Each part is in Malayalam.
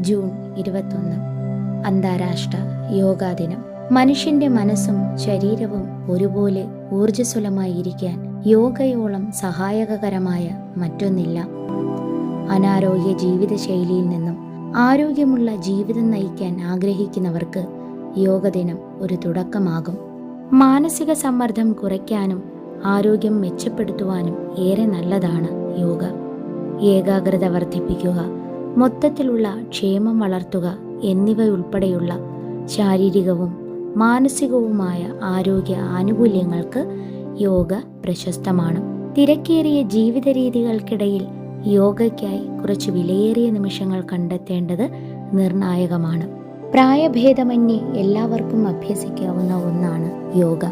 ജൂൺ ഇരുപത്തൊന്ന്. അന്താരാഷ്ട്ര യോഗാ ദിനം മനുഷ്യന്റെ മനസ്സും ശരീരവും ഒരുപോലെ ഊർജസ്വലമായിരിക്കാൻ യോഗയോളം സഹായകരമായ മറ്റൊന്നില്ല. അനാരോഗ്യ ജീവിതശൈലിയിൽ നിന്നും ആരോഗ്യമുള്ള ജീവിതം നയിക്കാൻ ആഗ്രഹിക്കുന്നവർക്ക് യോഗദിനം ഒരു തുടക്കമാകും. മാനസിക സമ്മർദ്ദം കുറയ്ക്കാനും ആരോഗ്യം മെച്ചപ്പെടുത്തുവാനും ഏറെ നല്ലതാണ് യോഗ. ഏകാഗ്രത വർദ്ധിപ്പിക്കുക മൊത്തത്തിലുള്ള ക്ഷേമം വളർത്തുക എന്നിവയുൾപ്പെടെയുള്ള ശാരീരികവും മാനസികവുമായ ആരോഗ്യ ആനുകൂല്യങ്ങൾക്ക് യോഗ പ്രശസ്തമാണ്. തിരക്കേറിയ ജീവിത രീതികൾക്കിടയിൽ യോഗയ്ക്കായി കുറച്ച് വിലയേറിയ നിമിഷങ്ങൾ കണ്ടെത്തേണ്ടത് നിർണായകമാണ്. പ്രായഭേദമന്യേ എല്ലാവർക്കും അഭ്യസിക്കാവുന്ന ഒന്നാണ് യോഗ.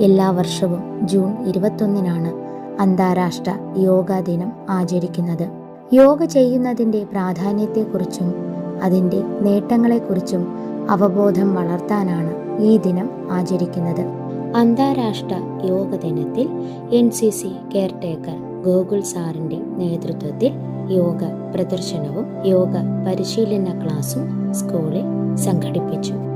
എല്ലാ വർഷവും ജൂൺ ഇരുപത്തൊന്നിനാണ് അന്താരാഷ്ട്ര യോഗാ ദിനം ആചരിക്കുന്നത്. യോഗ ചെയ്യുന്നതിന്റെ പ്രാധാന്യത്തെക്കുറിച്ചും അതിന്റെ നേട്ടങ്ങളെക്കുറിച്ചും അവബോധം വളർത്താനാണ് ഈ ദിനം ആചരിക്കുന്നത്. അന്താരാഷ്ട്ര യോഗ ദിനത്തിൽ N C C caretaker Gokul സാറിന്റെ നേതൃത്വത്തിൽ യോഗ പ്രദർശനവും യോഗ പരിശീലന ക്ലാസും സ്കൂളിൽ സംഘടിപ്പിച്ചു.